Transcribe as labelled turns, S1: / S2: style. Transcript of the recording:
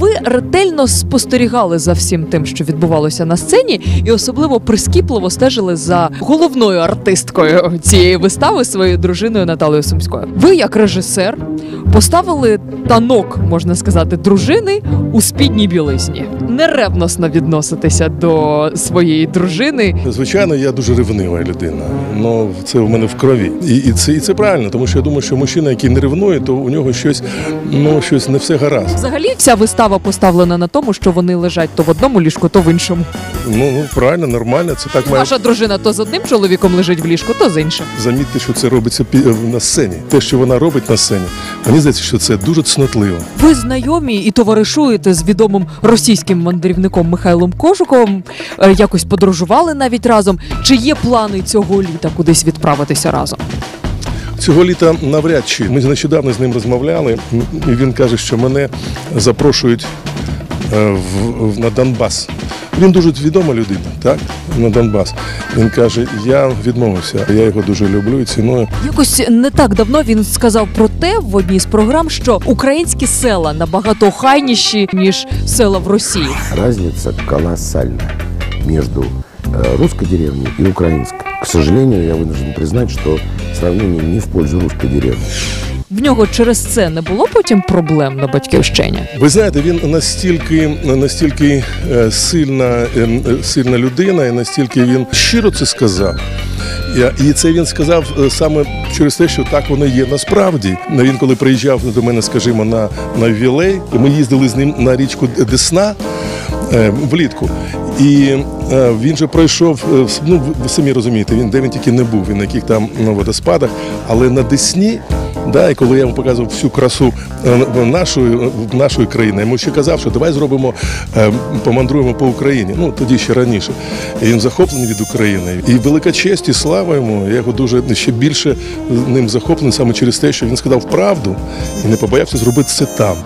S1: ви ретельно спостерігали за всім тим, що відбувалося на сцені, і особливо прискіпливо стежили за головною артисткою цієї вистави своєю дружиною Наталею Сумською. Ви, як режисер, поставили танок, можна сказати, дружини у спідній білизні. Неревносно відноситися до своєї дружини.
S2: Звичайно, я дуже ревнива людина. Ну це в мене в крові. І, і це і це правильно, тому що я думаю, що мужчина, який не ревнує, то у нього щось ну щось не все гаразд.
S1: Взагалі, вся вистава поставлена на тому, що вони лежать то в одному ліжку, то в іншому.
S2: Ну, ну правильно, нормально. Це так має
S1: Ваша дружина то з одним чоловіком лежить в ліжку, то з іншим.
S2: замітьте, що це робиться пі- на сцені. Те, що вона робить на сцені, мені здається, що це дуже цнотливо.
S1: Ви знайомі і товаришуєте з відомим російським мандрівником Михайлом Кожуковим, е, якось подорожували навіть разом. Чи є плани цього літа кудись відправитися разом?
S2: Цього літа навряд чи ми нещодавно з ним розмовляли, і він каже, що мене запрошують е, в, в- на Донбас. Він дуже відома людина, так? На Донбас. Він каже: я відмовився, я його дуже люблю і ціную.
S1: Якось не так давно він сказав про те в одній з програм, що українські села набагато охайніші ніж села в Росії.
S3: Разница колоссальная между э, русской деревней и украинской. К сожалению, я вынужден признать, что сравнение не в пользу русской деревни.
S1: В нього через це не було потім проблем на батьківщині.
S2: Ви знаєте, він настільки, настільки е, сильна, е, е, сильна людина, і настільки він щиро це сказав. І це він сказав саме через те, що так воно є насправді. Ну, Він коли приїжджав до мене, скажімо, на, на Вілей, ми їздили з ним на річку Десна влітку. І він же пройшов, ну ви самі розумієте, він де він тільки не був, він на яких там ну, водоспадах, але на Десні. Да, і коли я йому показував всю красу е, нашої, нашої країни, я йому ще казав, що давай зробимо, е, помандруємо по Україні. Ну тоді ще раніше. І він захоплений від України. І велика честь і слава йому. Я його дуже ще більше ним захоплений саме через те, що він сказав правду і не побоявся зробити це там.